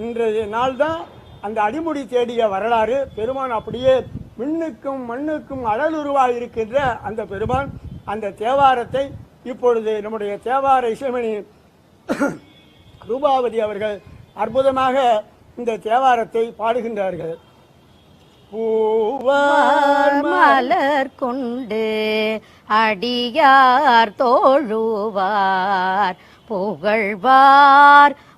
இன்றைய நாள் தான் அந்த அடிமுடி தேடிய வரலாறு. பெருமான் அப்படியே விண்ணுக்கும் மண்ணுக்கும் அழலுருவாக இருக்கின்ற அந்த பெருமான் அந்த தேவாரத்தை இப்பொழுது நம்முடைய தேவார இசைமணி ரூபாவதி அவர்கள் அற்புதமாக இந்த தேவாரத்தை பாடுகின்றார்கள். பூவார் மலர் கொண்டு அடியார் தோழுவார் புகழ்வார்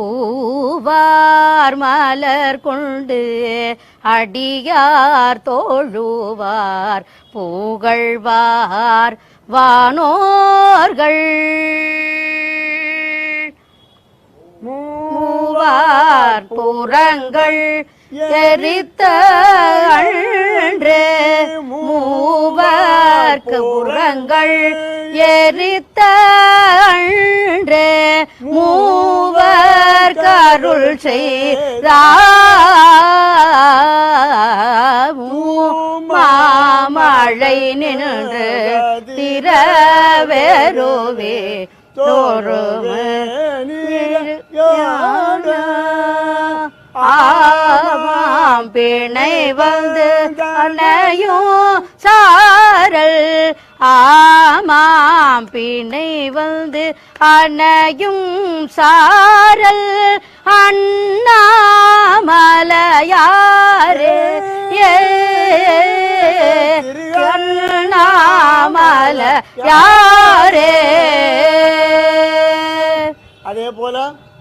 பூவார் மலர் கொண்டு அடியார் தோழுவார். பூகழ்வார் வானோர்கள். மூவார் புறங்கள் எரித்த அன்று மூவர்க்கு புறங்கள் எரித்த அன்று மூ அருள் மாமழை நின்று திரவேருவே தோறும் ஆமாம் பிணை வந்து அணையும் சாரல். ஆமாம் பிணை வந்து அணையும் சாரல். அண்ணாமலையாரே அண்ணாமலையாரே. அதே போல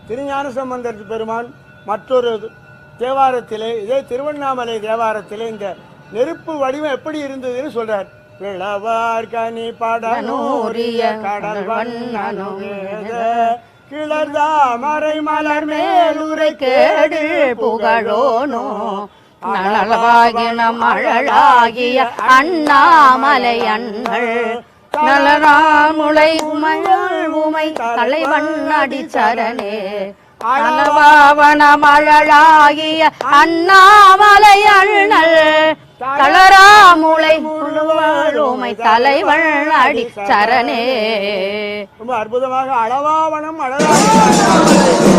திருஞான சம்பந்தர் பெருமான் மற்றொரு தேவாரத்திலே இதே திருவண்ணாமலை தேவாரத்திலே இந்த நெருப்பு வடிவம் எப்படி இருந்ததுன்னு சொல்றார். விளவார் கனி படனூரிய கடல் கிளர்தா மறை மலர் மேலுரை கேடு புகழோனோ. நலவாகின மழலாகிய அண்ணாமலை அண்ணள் நலராமுளை உமையாள் உமை தலைவன் அடிச்சரணே நலவாவன மழலாகிய அண்ணாமலை அண்ணல் உமை தலைவன் அடி சரணே. ரொம்ப அற்புதமாக அளவாவனம் அழகாக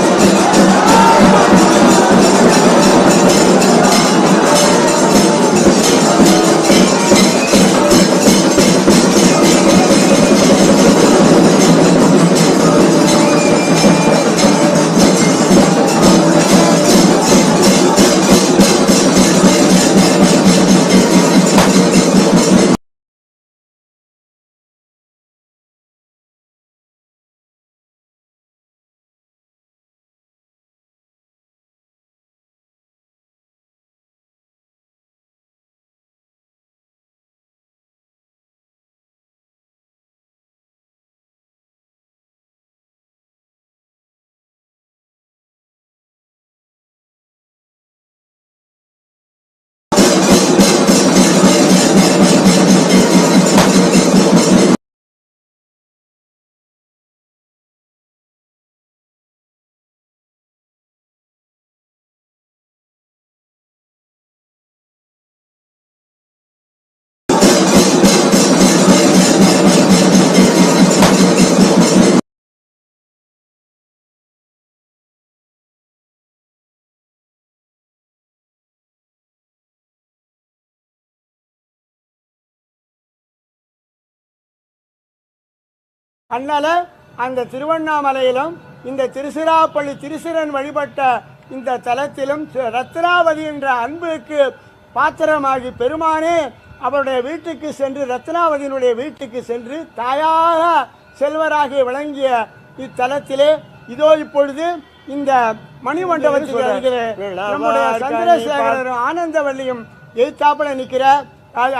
அதனால அந்த திருவண்ணாமலையிலும் இந்த திருச்சிராப்பள்ளி திருசிரன் வழிபட்ட இந்த தலத்திலும் ரத்னாவதி என்ற அன்புக்கு பாத்திரமாகி பெருமானே அவருடைய வீட்டுக்கு சென்று ரத்னாவதியினுடைய வீட்டுக்கு சென்று தாயாக செல்வராகி விளங்கிய இத்தலத்திலே இதோ இப்பொழுது இந்த மணிமண்டபத்துக்கு அருகிலே நம்முடைய சந்திரசேகரரும் ஆனந்தவல்லியும் எதிர்த்தாப்புல நிற்கிற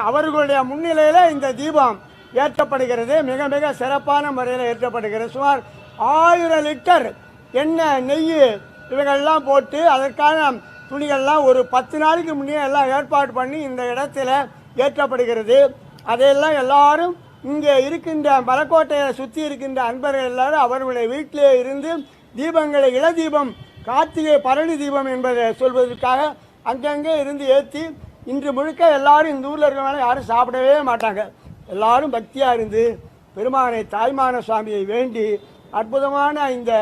அவர்களுடைய முன்னிலையில இந்த தீபம். ஏற்றப்படுகிறது. மிக மிக சிறப்பான முறையில் ஏற்றப்படுகிறது. சுமார் ஆயிரம் லிட்டர் எண்ணெய் நெய் இவைகள்லாம் போட்டு அதற்கான துணிகள்லாம் ஒரு பத்து நாளைக்கு முன்னே எல்லாம் ஏற்பாடு பண்ணி இந்த இடத்துல ஏற்றப்படுகிறது. அதையெல்லாம் எல்லாரும் இங்கே இருக்கின்ற மலக்கோட்டையை சுற்றி இருக்கின்ற அன்பர்கள் எல்லாரும் அவர்களுடைய வீட்டிலே இருந்து தீபங்களை இளதீபம் கார்த்திகை பரணி தீபம் என்பதை சொல்வதற்காக அங்கங்கே இருந்து ஏற்றி இன்று முழுக்க எல்லாரும் இந்த ஊரில் இருக்கிறவங்க யாரும் சாப்பிடவே மாட்டாங்க. எல்லாரும் பக்தியாக இருந்து பெருமானை தாய்மான சுவாமியை வேண்டி அற்புதமான இந்த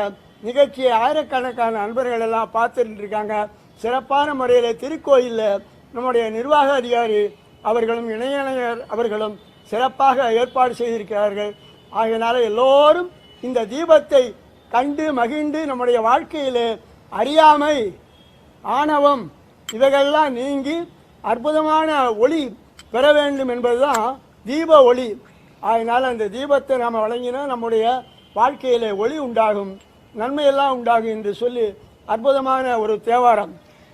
நிகழ்ச்சியை ஆயிரக்கணக்கான நண்பர்கள் எல்லாம் பார்த்துட்டு இருக்காங்க சிறப்பான முறையில் திருக்கோயிலில் நம்முடைய நிர்வாக அதிகாரி அவர்களும் இணையமையர் அவர்களும் சிறப்பாக ஏற்பாடு செய்திருக்கிறார்கள். ஆகையினால எல்லோரும் இந்த தீபத்தை கண்டு மகிழ்ந்து நம்முடைய வாழ்க்கையில் அறியாமை ஆணவம் இவைகள்லாம் நீங்கி அற்புதமான ஒளி பெற வேண்டும் என்பதுதான் தீப ஒளி. அதனால் அந்த தீபத்தை நாம் வழங்கினா நம்முடைய வாழ்க்கையில் ஒளி உண்டாகும். நன்மையெல்லாம் உண்டாகும் என்று சொல்லி அற்புதமான ஒரு தேவாரம்.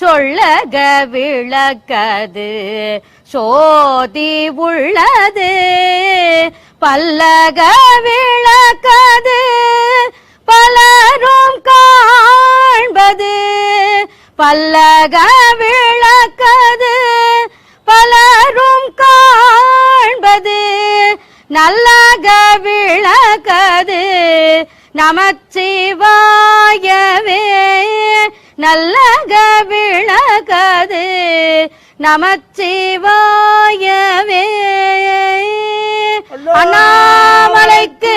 சொல்லக விளக்கது சோதி உள்ளது. பல்லக விளக்கது பலரும் காண்பது. பல்லக விளக்கது பலரும் காண்பது. நல்லக விளக்கது நமச்சிவாயவே. நல்லக விளக்கது நமச்சிவாயவே. அண்ணாமலைக்கு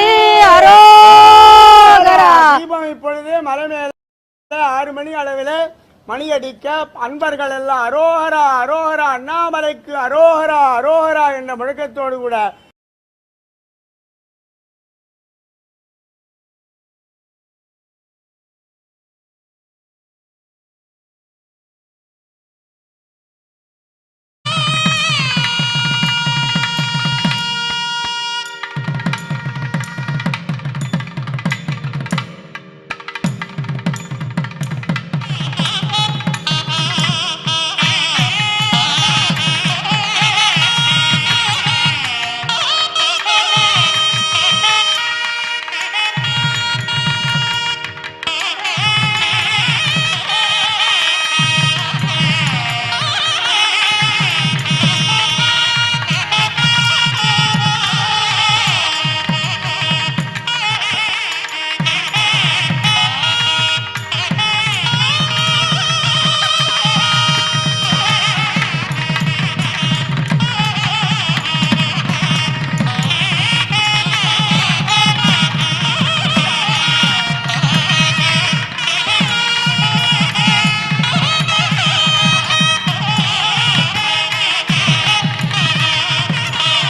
அரோகரா. தீபம் இப்பொழுது மலை மேல ஆறு மணி அளவில் மணி அடிக்க அன்பர்கள் எல்லாம் அரோஹரா அரோஹரா அண்ணாமலைக்கு அரோஹரா அரோஹரா என்ற முழக்கத்தோடு கூட